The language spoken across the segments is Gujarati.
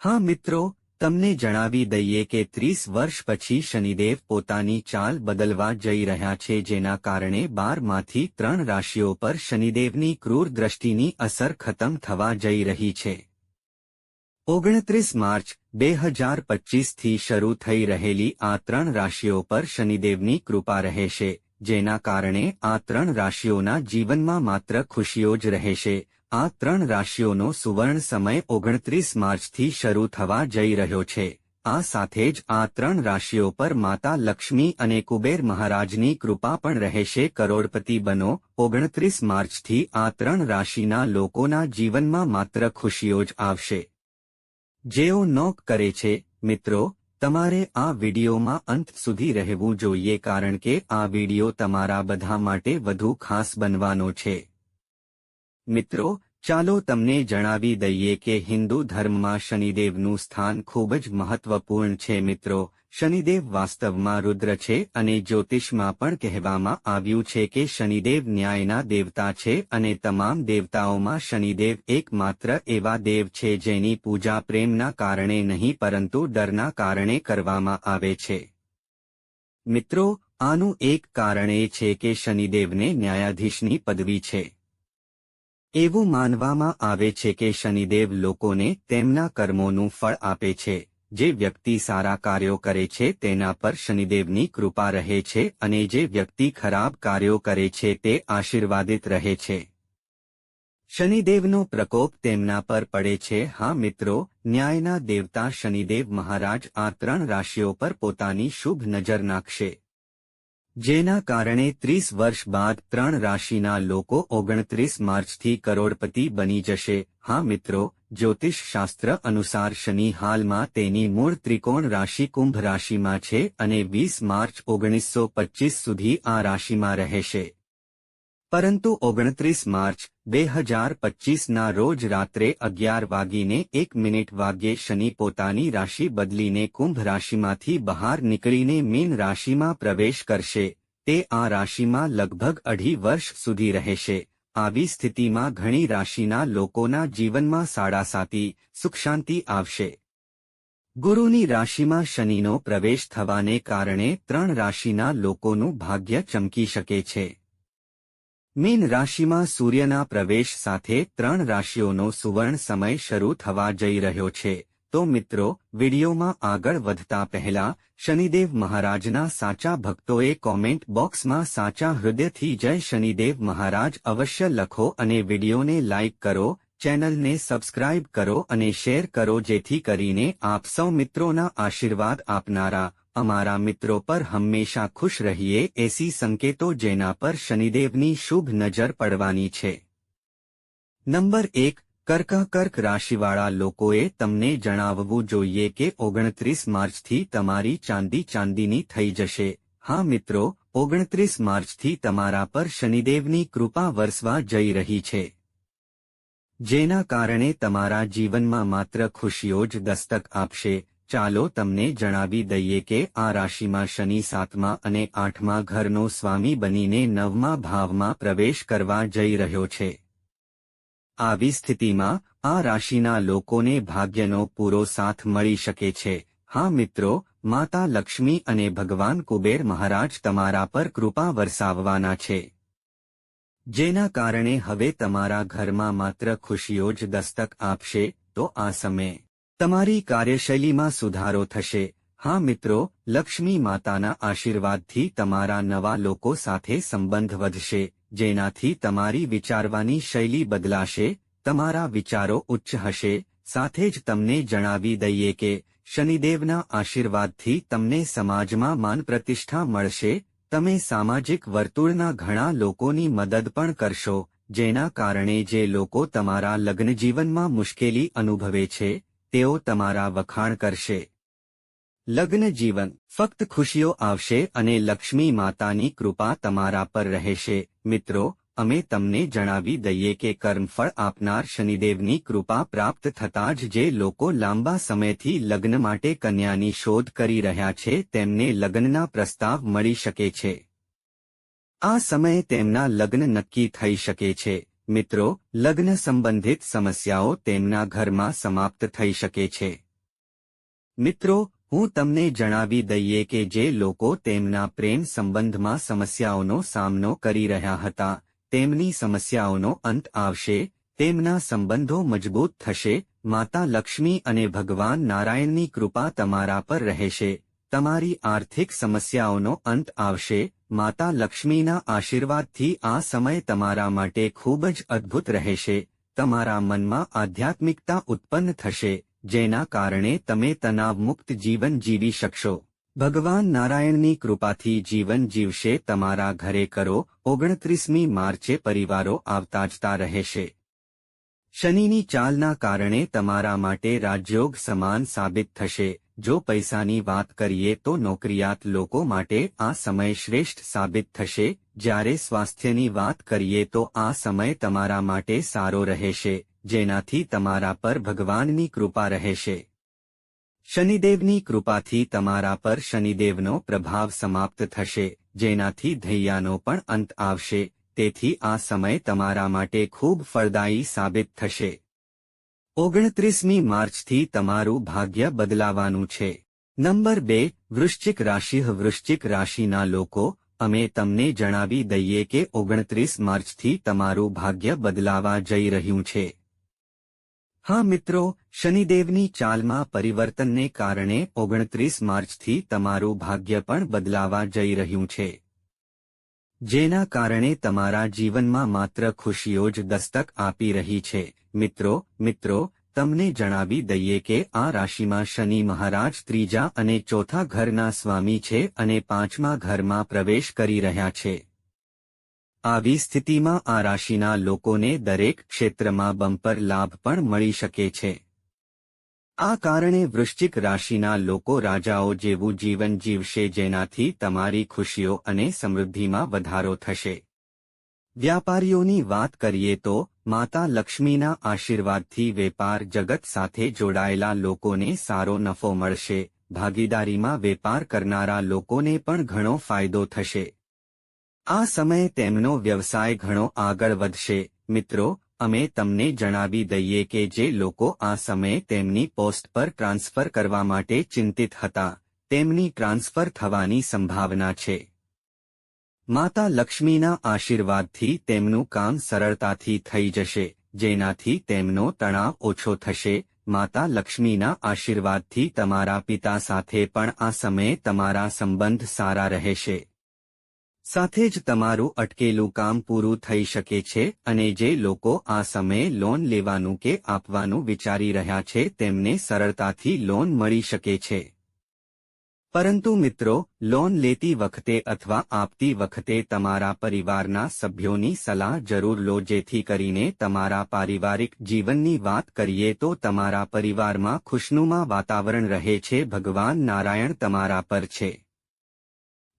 હા મિત્રો, તમને જણાવી દઈએ કે ત્રીસ વર્ષ પછી શનિદેવ પોતાની ચાલ બદલવા જઈ રહ્યા છે જેના કારણે બારમાંથી ત્રણ રાશિઓ પર શનિદેવની ક્રૂર દ્રષ્ટિની અસર ખતમ થવા જઈ રહી છે. ઓગણત્રીસ માર્ચ, બે હજાર પચીસથી શરૂ થઈ રહેલી આ ત્રણ રાશિઓ પર શનિદેવની કૃપા રહેશે, જેના કારણે આ ત્રણ રાશિઓના જીવનમાં માત્ર ખુશીઓ જ રહેશે આ ત્રણ રાશિઓનો સુવર્ણ સમય ઓગણત્રીસ માર્ચથી શરૂ થવા જઈ રહ્યો છે. આ સાથે જ આ ત્રણ રાશિઓ પર માતા લક્ષ્મી અને કુબેર મહારાજની કૃપા પણ રહેશે. કરોડપતિ બનો, ઓગણત્રીસ માર્ચથી આ ત્રણ રાશિના લોકોના જીવનમાં માત્ર ખુશીઓ જ આવશે. જેઓ નોક કરે છે, મિત્રો, તમારે આ વિડીયોમાં અંત સુધી રહેવું જોઈએ કારણ કે આ વિડિયો તમારા બધા માટે વધુ ખાસ બનવાનો છે. મિત્રો, ચાલો તમને જણાવી દઈએ કે હિન્દુ ધર્મમાં શનિદેવનું સ્થાન ખૂબ જ મહત્વપૂર્ણ છે મિત્રો. શનિદેવ વાસ્તવમાં રુદ્ર છે અને જ્યોતિષમાં પણ કહેવામાં આવ્યું છે કે શનિદેવ ન્યાયના દેવતા છે અને તમામ દેવતાઓમાં શનિદેવ એકમાત્ર એવા દેવ છે જેની પૂજા પ્રેમના કારણે નહીં પરંતુ ડરના કારણે કરવામાં આવે છે. મિત્રો, આનું એક કારણ એ છે કે શનિદેવને ન્યાયાધીશની પદવી છે. એવું માનવામાં આવે છે કે શનિદેવ લોકોને તેમના કર્મોનું ફળ આપે છે, જે વ્યક્તિ સારા કાર્યો કરે છે તેના પર શનિદેવની કૃપા રહે છે અને જે વ્યક્તિ ખરાબ કાર્યો કરે છે તે આશીર્વાદિત રહે છે. શનિદેવનો પ્રકોપ તેમના પર પડે છે. હા મિત્રો, ન્યાયના દેવતા શનિદેવ મહારાજ આ ત્રણ રાશિઓ પર પોતાની શુભ નજર નાખશે. જેના કારણે ત્રીસ વર્ષ બાદ ત્રણ રાશિના લોકો ઓગણત્રીસ માર્ચથી કરોડપતિ બની જશે. હા મિત્રો, જ્યોતિષ શાસ્ત્ર અનુસાર શનિ હાલમાં તેની મૂળ ત્રિકોણ રાશિ કુંભ રાશિમાં છે અને વીસ માર્ચ ઓગણીસો પચીસ સુધી આ રાશિમાં રહેશે. પરંતુ ઓગણત્રીસ માર્ચ, બે હજાર પચીસના રોજ રાત્રે અગિયાર વાગીને એક મિનિટ વાગ્યે શનિ પોતાની રાશિ બદલીને કુંભ રાશિમાંથી બહાર નીકળીને મીન રાશિમાં પ્રવેશ કરશે. તે આ રાશિમાં લગભગ અઢી વર્ષ સુધી રહેશે. આવી સ્થિતિમાં ઘણી રાશિના લોકોના જીવનમાં સાડાસાતી સુખશાંતિ આવશે. ગુરુની રાશિમાં શનિનો પ્રવેશ થવાને કારણે ત્રણ રાશિના લોકોનું ભાગ્ય ચમકી શકે છે. મીન રાશિમાં સૂર્યના પ્રવેશ સાથે ત્રણ રાશિઓનો સુવર્ણ સમય શરૂ થવા જઈ રહ્યો છે. તો મિત્રો, વિડીયોમાં આગળ વધતા પહેલા શનિદેવ મહારાજના સાચા ભક્તોએ કોમેન્ટ બોક્સમાં સાચા હૃદયથી જય શનિદેવ મહારાજ અવશ્ય લખો અને વિડીયોને લાઇક કરો, ચેનલને સબસ્ક્રાઇબ કરો અને શેર કરો જેથી કરીને આપ સૌ મિત્રોના આશીર્વાદ આપનારા અમારા મિત્રો પર હંમેશા ખુશ રહીએ એસી સંકેતો જેના પર શનિદેવની શુભ નજર પડવાની છે. નંબર એક, કર્ક કર્ક રાશિવાળા લોકોએ તમને જણાવવું જોઈએ કે ઓગણત્રીસ માર્ચથી તમારી ચાંદી ચાંદીની થઈ જશે. હા મિત્રો, ઓગણત્રીસ માર્ચથી તમારા પર શનિદેવની કૃપા વરસવા જઈ રહી છે. જેના કારણે તમારા જીવનમાં માત્ર ખુશીઓ જ દસ્તક આપશે. ચાલો તમને જણાવી દઈએ કે આ રાશિમાં શનિ સાતમા અને આઠમા ઘરનો સ્વામી બનીને નવમા ભાવમાં પ્રવેશ કરવા જઈ રહ્યો છે. આવી સ્થિતિમાં આ રાશિના લોકોને ભાગ્યનો પૂરો સાથ મળી શકે છે. હા મિત્રો, માતા લક્ષ્મી અને ભગવાન કુબેર મહારાજ તમારા પર કૃપા વરસાવવાના છે. જેના કારણે હવે તમારા ઘરમાં માત્ર ખુશીઓ જ દસ્તક આપશે, તો આ સમયે તમારી કાર્યશૈલીમાં સુધારો થશે. હા મિત્રો, લક્ષ્મી માતાના આશીર્વાદથી તમારા નવા લોકો સાથે સંબંધ વધશે, જેનાથી તમારી વિચારવાની શૈલી બદલાશે, તમારા વિચારો ઉચ્ચ હશે. સાથે જ તમને જણાવી દઈએ કે, શનિદેવના આશીર્વાદથી તમને સમાજમાં માન પ્રતિષ્ઠા મળશે, તમે સામાજિક વર્તુળના ઘણા લોકોની મદદ પણ કરશો, જેના કારણે જે લોકો તમારા લગ્નજીવનમાં મુશ્કેલી અનુભવે છે તેઓ તમારા વખાણ કરશે. લગ્ન જીવન, ફક્ત ખુશીઓ આવશે અને લક્ષ્મી માતાની કૃપા તમારા પર રહેશે. મિત્રો, અમે તમને જણાવી દઈએ કે કર્મફળ આપનાર શનિદેવની કૃપા પ્રાપ્ત થતાં જ જે લોકો લાંબા સમયથી લગ્ન માટે કન્યાની શોધ કરી રહ્યા છે, તેમને લગ્નના પ્રસ્તાવ મળી શકે છે. આ સમયે તેમના લગ્ન નક્કી થઈ શકે છે. મિત્રો, લગ્ન સંબંધિત સમસ્યાઓ તેમના ઘરમાં સમાપ્ત થઈ શકે છે. મિત્રો, હું તમને જણાવી દઈએ કે જે લોકો તેમના પ્રેમ સંબંધમાં સમસ્યાઓનો સામનો કરી રહ્યા હતા, તેમની સમસ્યાઓનો અંત આવશે, તેમના સંબંધો મજબૂત થશે, માતા લક્ષ્મી અને ભગવાન નારાયણની કૃપા તમારા પર રહેશે, તમારી આર્થિક સમસ્યાઓનો અંત આવશે માતા લક્ષ્મીના આશીર્વાદથી આ સમય તમારા માટે ખૂબ જ અદ્ભુત રહેશે. તમારા મનમાં આધ્યાત્મિકતા ઉત્પન્ન થશે, જેના કારણે તમે તણાવમુક્ત જીવન જીવી શકશો. ભગવાન નારાયણની કૃપાથી જીવન જીવશે, તમારા ઘરે કરો, ઓગણત્રીસમી માર્ચે પરિવારો આવતા જતા રહેશે. શનિની ચાલના કારણે તમારા માટે રાજયોગ સમાન સાબિત થશે. જો પૈસાની વાત કરીએ તો નોકરિયાત લોકો માટે આ સમય શ્રેષ્ઠ સાબિત થશે. જ્યારે સ્વાસ્થ્યની વાત કરીએ તો આ સમય તમારા માટે સારો રહેશે, જેનાથી તમારા પર ભગવાનની કૃપા રહેશે. શનિદેવની કૃપાથી તમારા પર શનિદેવનો પ્રભાવ સમાપ્ત થશે, જેનાથી ધૈયાનો પણ અંત આવશે. તેથી આ સમય તમારા માટે ખૂબ ફળદાયી સાબિત થશે. ઓગણત્રીસમી માર્ચથી તમારું ભાગ્ય બદલાવાનું છે. નંબર બે, વૃશ્ચિક રાશિ. વૃશ્ચિક રાશિના લોકો, અમે તમને જણાવી દઈએ કે ઓગણત્રીસ માર્ચથી તમારું ભાગ્ય બદલાવા જઈ રહ્યું છે. હા મિત્રો, શનિદેવની ચાલમાં પરિવર્તનને કારણે ઓગણત્રીસ માર્ચથી તમારું ભાગ્ય પણ બદલાવા જઈ રહ્યું છે. જેના કારણે તમારા જીવનમાં માત્ર ખુશીઓ જ દસ્તક આપી રહી છે. મિત્રો મિત્રો, તમને જણાવી દઈએ કે આ રાશિમાં શનિ મહારાજ ત્રીજા અને ચોથા ઘરના સ્વામી છે અને પાંચમા ઘરમાં પ્રવેશ કરી રહ્યા છે. આવી સ્થિતિમાં આ રાશિના લોકોને દરેક ક્ષેત્રમાં બમ્પર લાભ પણ મળી શકે છે. આ કારણે વૃશ્ચિક રાશિના લોકો રાજાઓ જેવું જીવન જીવશે જેનાથી તમારી ખુશીઓ અને સમૃદ્ધિમાં વધારો થશે. વ્યાપારીઓની વાત કરીએ તો, માતા લક્ષ્મીના આશીર્વાદથી વેપાર જગત સાથે જોડાયેલા લોકોને સારો નફો મળશે, ભાગીદારીમાં વેપાર કરનારા લોકોને પણ ઘણો ફાયદો થશે. આ સમયે તેમનો વ્યવસાય ઘણો આગળ વધશે. મિત્રો, અમે તમને જણાવી દઈએ કે જે લોકો આ સમયે તેમની પોસ્ટ પર ટ્રાન્સફર કરવા માટે ચિંતિત હતા, તેમની ટ્રાન્સફર થવાની સંભાવના છે. માતા લક્ષ્મીના આશીર્વાદથી તેમનું કામ સરળતાથી થઈ જશે, જેનાથી તેમનો તણાવ ઓછો થશે. માતા લક્ષ્મીના આશીર્વાદથી તમારા પિતા સાથે પણ આ સમયે તમારા સંબંધ સારા રહેશે. સાથે જ તમારું અટકેલું કામ પૂરું થઈ શકે છે અને જે લોકો આ સમયે લોન લેવાનું કે આપવાનું વિચારી રહ્યા છે તેમને સરળતાથી લોન મળી શકે છે. પરંતુ મિત્રો, લોન લેતી વખતે અથવા આપતી વખતે તમારા પરિવારના સભ્યોની સલાહ જરૂર લો જેથી કરીને તમારા પારિવારિક જીવનની વાત કરીએ તો તમારા પરિવારમાં ખુશનુમા વાતાવરણ રહે છે, ભગવાન નારાયણ તમારા પર છે.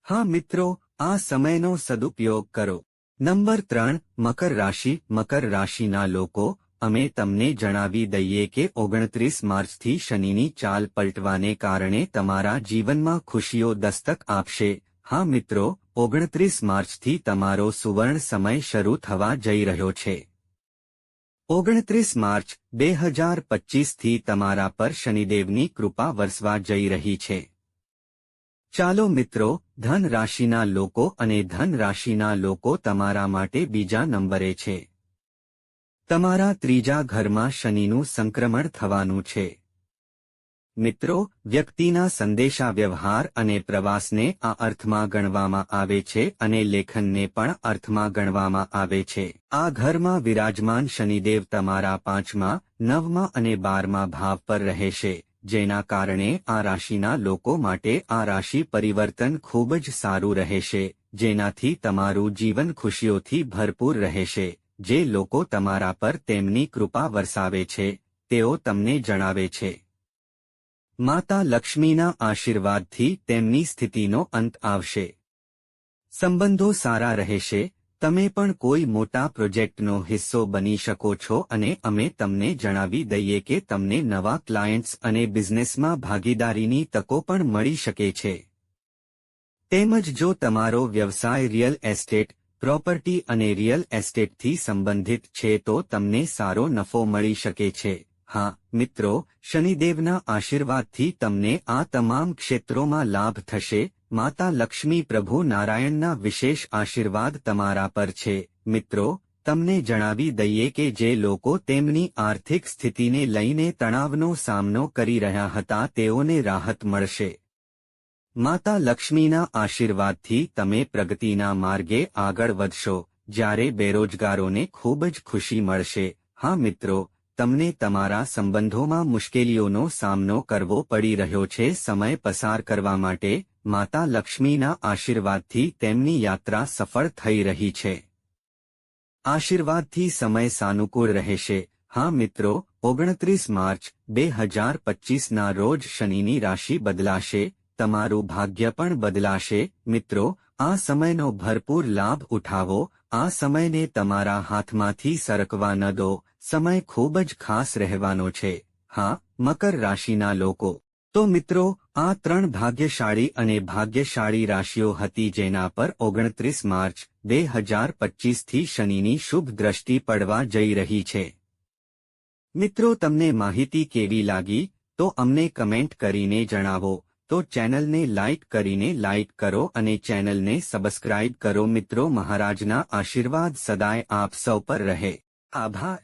હા મિત્રો, આ સમયનો સદુપયોગ કરો. નંબર ત્રણ, મકર રાશિ, મકર રાશિના લોકો અમે તમને જણાવી દઈએ કે ઓગણત્રીસ માર્ચથી શનિની ચાલ પલટવાને કારણે તમારા જીવનમાં ખુશીઓ દસ્તક આપશે. હા મિત્રો, ઓગણત્રીસ માર્ચથી તમારો સુવર્ણ સમય શરૂ થવા જઈ રહ્યો છે. ઓગણત્રીસ માર્ચ બે હજાર પચીસથી તમારા પર શનિદેવની કૃપા વરસવા જઈ રહી છે. ચાલો મિત્રો ધન રાશિના લોકો અને ધન રાશિના લોકો તમારા માટે બીજા નંબરે છે. તમારા ત્રીજા ઘરમાં શનિનું સંક્રમણ થવાનું છે. મિત્રો, વ્યક્તિના સંદેશા વ્યવહાર અને પ્રવાસને આ અર્થમાં ગણવામાં આવે છે અને લેખનને પણ અર્થમાં ગણવામાં આવે છે. આ ઘરમાં વિરાજમાન શનિદેવ તમારા પાંચમા, નવમા અને બારમા ભાવ પર રહેશે જેના કારણે આ રાશિના લોકો માટે આ રાશિ પરિવર્તન ખૂબ જ સારું રહેશે જેનાથી તમારું જીવન ખુશીઓથી ભરપૂર રહેશે જે લોકો તમારા પર તેમની કૃપા વરસાવે છે, તેઓ તમને જણાવે છે. માતા લક્ષ્મીના આશીર્વાદથી તેમની સ્થિતિનો અંત આવશે. સંબંધો સારા રહેશે, તમે પણ કોઈ મોટા પ્રોજેક્ટનો હિસ્સો બની શકો છો અને અમે તમને જણાવી દઈએ કે તમને નવા ક્લાયન્ટ્સ અને બિઝનેસમાં ભાગીદારીની તકો પણ મળી શકે છે. તેમજ જો તમારો વ્યવસાય રિયલ એસ્ટેટ પ્રોપર્ટી અને રિયલ એસ્ટેટથી સંબંધિત છે તો તમને સારો નફો મળી શકે છે. હા, મિત્રો, શનિદેવના આશીર્વાદથી તમને આ તમામ ક્ષેત્રોમાં લાભ થશે. માતા લક્ષ્મી પ્રભુ નારાયણના વિશેષ આશીર્વાદ તમારા પર છે. મિત્રો, તમને જણાવી દઈએ કે જે લોકો તેમની આર્થિક સ્થિતિને લઈને તણાવનો સામનો કરી રહ્યા હતા તેઓને રાહત મળશે. માતા લક્ષ્મીના આશીર્વાદથી તમે પ્રગતિના માર્ગે આગળ વધશો, જ્યારે બેરોજગારોને ખૂબ જ ખુશી મળશે. હા મિત્રો, તમને તમારા સંબંધોમાં મુશ્કેલીઓનો સામનો કરવો પડી રહ્યો છે. સમય પસાર કરવા માટે માતા લક્ષ્મીના આશીર્વાદથી તેમની યાત્રા સફળ થઈ રહી છે. આશીર્વાદથી સમય સાનુકૂળ રહેશે. હા મિત્રો, ઓગણત્રીસ માર્ચ, બે હજાર પચીસના રોજ શનિની રાશિ બદલાશે. તમારું ભાગ્ય પણ બદલાશે. મિત્રો, આ સમયનો ભરપૂર લાભ ઉઠાવો. આ સમયને તમારા હાથમાંથી સરકવા ન દો. સમય ખૂબ જ ખાસ રહેવાનો છે. હા, મકર રાશિના લોકો. તો મિત્રો, આ ત્રણ ભાગ્યશાળી અને ભાગ્યશાળી રાશિઓ હતી જેના પર ઓગણત્રીસ માર્ચ, બે હજાર પચીસથી શનિની શુભ દ્રષ્ટિ પડવા જઈ રહી છે. મિત્રો, તમને માહિતી કેવી લાગી? તો અમને કમેન્ટ કરીને જણાવો. તો ચેનલને લાઇક કરીને લાઇક કરો અને ચેનલને સબસ્ક્રાઇબ કરો મિત્રો મહારાજના આશીર્વાદ સદાય આપ સૌ પર રહે. આભાર.